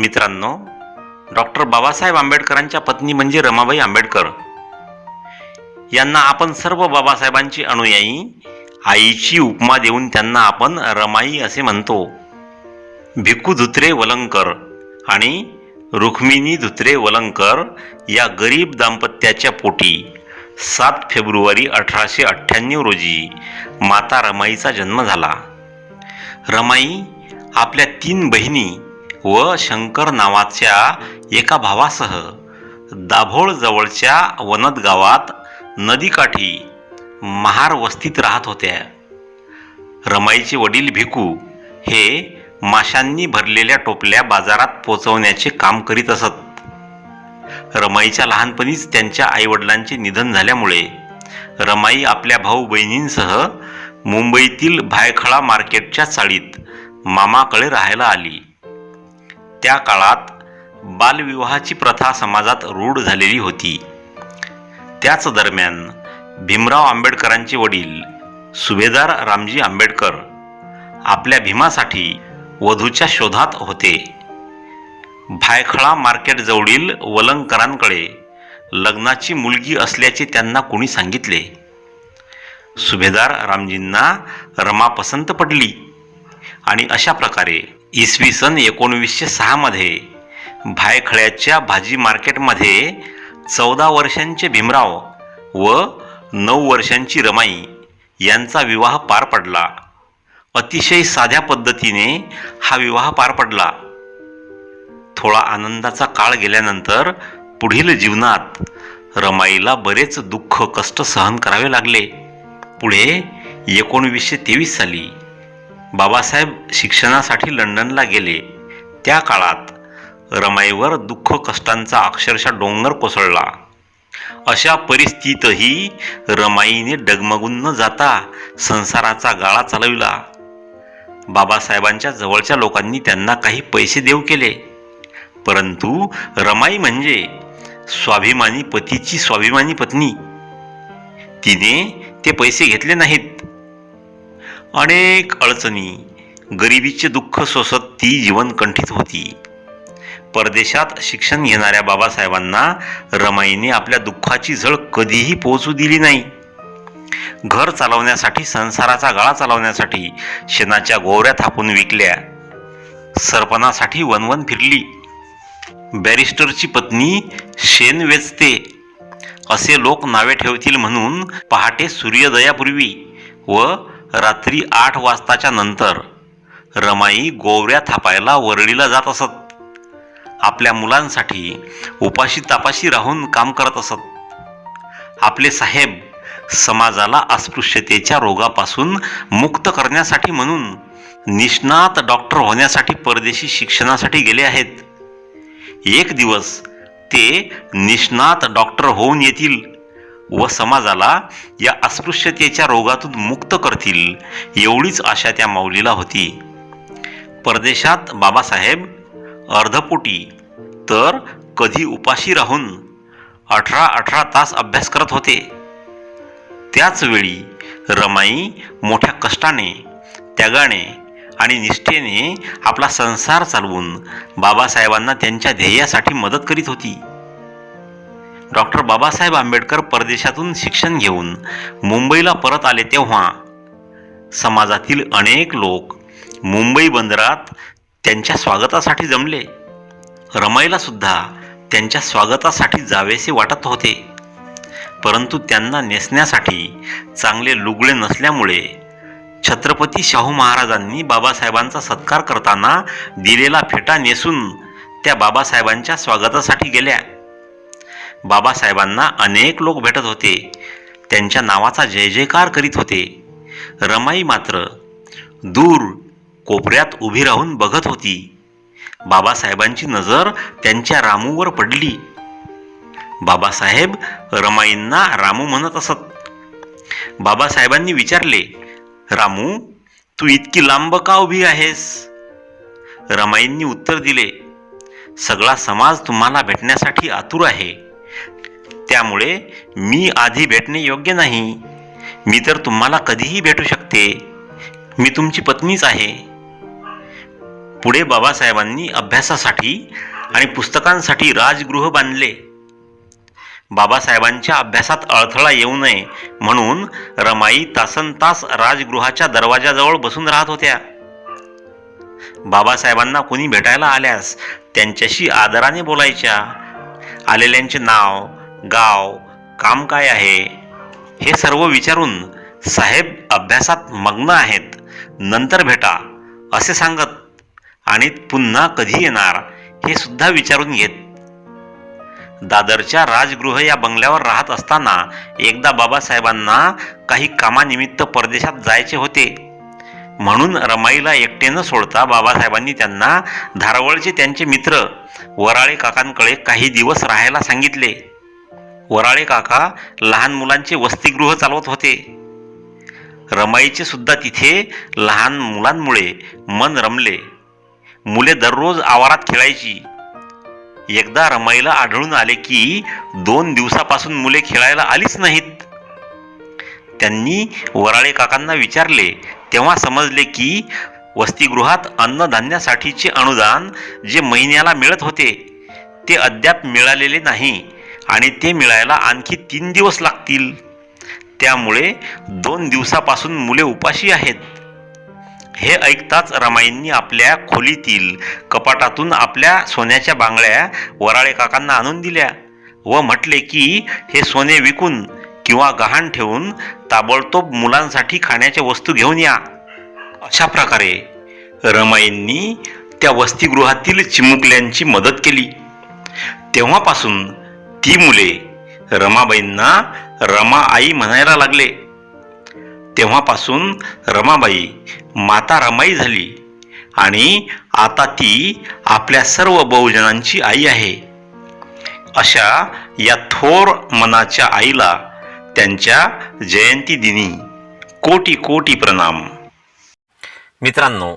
मित्रांनो डॉक्टर बाबासाहेब आंबेडकरांच्या पत्नी म्हणजे रमाबाई आंबेडकर. यांना आपण सर्व बाबासाहेबांची अनुयायी आईची उपमा देऊन त्यांना आपण रमाई असे म्हणतो. भिकू धुत्रे वलंकर आणि रुक्मिणी धुत्रे वलंकर या गरीब दाम्पत्याच्या पोटी सात फेब्रुवारी अठराशे अठ्ठ्याण्णव रोजी माता रमाईचा जन्म झाला. रमाई आपल्या तीन बहिणी व शंकर नावाच्या एका भावासह दाभोळजवळच्या वनद गावात नदीकाठी महार वस्तीत राहत होत्या. रमाईचे वडील भिकू हे माशांनी भरलेल्या टोपल्या बाजारात पोचवण्याचे काम करीत असत. रमाईच्या लहानपणीच त्यांच्या आईवडिलांचे निधन झाल्यामुळे रमाई आपल्या भाऊ बहिणींसह मुंबईतील भायखळा मार्केटच्या चाळीत मामाकडे राहायला आली. त्या काळात बालविवाहाची प्रथा समाजात रूढ झालेली होती. त्याच दरम्यान भीमराव आंबेडकरांचे वडील सुभेदार रामजी आंबेडकर आपल्या भीमासाठी वधूच्या शोधात होते. भायखळा मार्केटजवळील वलंकरांकडे लग्नाची मुलगी असल्याचे त्यांना कुणी सांगितले? सुभेदार रामजींना रमा पसंत पडली. आणि अशा प्रकारे इसवी सन एकोणवीसशे सहामध्ये भायखळ्याच्या भाजी मार्केटमध्ये चौदा वर्षांचे भीमराव व नऊ वर्षांची रमाई यांचा विवाह पार पडला. अतिशय साध्या पद्धतीने हा विवाह पार पडला. थोडा आनंदाचा काळ गेल्यानंतर पुढील जीवनात रमाईला बरेच दुःख कष्ट सहन करावे लागले. पुढे एकोणवीसशे तेवीस साली बाबासाहेब शिक्षणासाठी लंडनला गेले. त्या काळात रमाईवर दुःख कष्टांचा अक्षरशः डोंगर कोसळला. अशा परिस्थितीतही रमाईने डगमगून न जाता संसाराचा गाळा चालविला. बाबासाहेबांच्या जवळच्या लोकांनी त्यांना काही पैसे देऊ केले. परंतु रमाई म्हणजे स्वाभिमानी पतीची स्वाभिमानी पत्नी. तिने ते पैसे घेतले नाहीत. अनेक अडचणी गरिबीचे दुःख सोसत ती जीवन कंठित होती. परदेशात शिक्षण घेणाऱ्या बाबासाहेबांना रमाईने आपल्या दुःखाची झळ कधीही पोहोचू दिली नाही. घर चालवण्यासाठी संसाराचा गाळा चालवण्यासाठी शेणाच्या गोवऱ्या थापून विकल्या. सरपणासाठी वनवन फिरली. बॅरिस्टरची पत्नी शेण वेचते. असे लोक नावे ठेवतील म्हणून पहाटे सूर्योदयापूर्वी व रात्री आठ वाजताच्या नंतर रमाई गोवऱ्या थापायला वरळीला जात असत. आपल्या मुलांसाठी उपाशी तापाशी राहून काम करत असत. आपले साहेब समाजाला अस्पृश्यतेच्या रोगापासून मुक्त करण्यासाठी म्हणून निष्णात डॉक्टर होण्यासाठी परदेशी शिक्षणासाठी गेले आहेत. एक दिवस ते निष्णात डॉक्टर होऊन येतील. व समाजाला या अस्पृश्यतेच्या रोगातून मुक्त करतील एवढीच आशा त्या माऊलीला होती. परदेशात बाबासाहेब अर्धपोटी तर कधी उपाशी राहून अठरा अठरा तास अभ्यास करत होते. त्याचवेळी रमाई मोठ्या कष्टाने त्यागाने आणि निष्ठेने आपला संसार चालवून बाबासाहेबांना त्यांच्या ध्येयासाठी मदत करीत होती. डॉक्टर बाबासाहेब आंबेडकर परदेशातून शिक्षण घेऊन मुंबईला परत आले तेव्हा समाजातील अनेक लोक मुंबई बंदरात त्यांच्या स्वागतासाठी जमले. रमाईला सुद्धा त्यांच्या स्वागतासाठी जावेसे वाटत होते. परंतु त्यांना नेसण्यासाठी चांगले लुगडे नसल्यामुळे छत्रपती शाहू महाराजांनी बाबासाहेबांचा सत्कार करताना दिलेला फेटा नेसून त्या बाबासाहेबांच्या स्वागतासाठी गेल्या. बाबासाहेबांना अनेक लोक भेटत होते. त्यांच्या नावाचा जय जयकार करीत होते. रमाई मात्र दूर कोपऱ्यात उभी राहून बघत होती. बाबासाहेबांची नजर त्यांच्या रामूवर पडली. बाबासाहेब रमाईंना रामू म्हणत असत. बाबासाहेबांनी विचारले रामू तू इतकी लांब का उभी आहेस? रमाईंनी उत्तर दिले सगळा समाज तुम्हाला भेटण्यासाठी आतुर आहे. त्यामुळे मी आधी भेटणे योग्य नाही. मी तर तुम्हाला कधीही भेटू शकते. मी तुमची पत्नीच आहे. पुढे बाबासाहेबांनी अभ्यासासाठी आणि पुस्तकांसाठी राजगृह बांधले. बाबासाहेबांच्या अभ्यासात अडथळा येऊ नये म्हणून रमाई तासन तास राजगृहाच्या दरवाजाजवळ बसून राहत होत्या. बाबासाहेबांना कोणी भेटायला आल्यास त्यांच्याशी आदराने बोलायच्या. आलेल्यांचे नाव गाव काम काय आहे? हे सर्व विचारून साहेब अभ्यासात मग्न आहेत. नंतर भेटा असे सांगत आणि पुन्हा कधी येणार हे सुद्धा विचारून घेत. दादरच्या राजगृह या बंगल्यावर राहत असताना एकदा बाबासाहेबांना काही कामानिमित्त परदेशात जायचे होते. म्हणून रमाईला एकटे न सोडता बाबासाहेबांनी त्यांना धारवळचे त्यांचे मित्र वराळे काकांकडे काही दिवस राहायला सांगितले. वराळे काका लहान मुलांचे वसतिगृह चालवत होते. रमाईचे सुद्धा तिथे लहान मुलांमुळे मन रमले. मुले दररोज आवारात खेळायची. एकदा रमाईला आढळून आले की दोन दिवसापासून मुले खेळायला आलीच नाहीत. त्यांनी वराळे काकांना विचारले तेव्हा समजले की वसतिगृहात अन्नधान्यासाठीचे अनुदान जे महिन्याला मिळत होते ते अद्याप मिळालेले नाही. आणि ते मिळायला आणखी तीन दिवस लागतील. त्यामुळे दोन दिवसापासून मुले उपाशी आहेत. हे ऐकताच रमाईंनी आपल्या खोलीतील कपाटातून आपल्या सोन्याच्या बांगड्या वराळे काकांना आणून दिल्या व म्हटले की हे सोने विकून किंवा गहाण ठेवून ताबडतोब मुलांसाठी खाण्याच्या वस्तू घेऊन या. अशा प्रकारे रमाईंनी त्या वसतिगृहातील चिमुकल्यांची मदत केली. तेव्हापासून ती मुले रमाबाईंना रमा आई म्हणायला लागले. तेव्हापासून रमाबाई माता रमाई झाली आणि आता ती आपल्या सर्व बहुजनांची आई आहे. अशा या थोर मनाच्या आईला त्यांच्या जयंती दिनी कोटी कोटी प्रणाम. मित्रांनो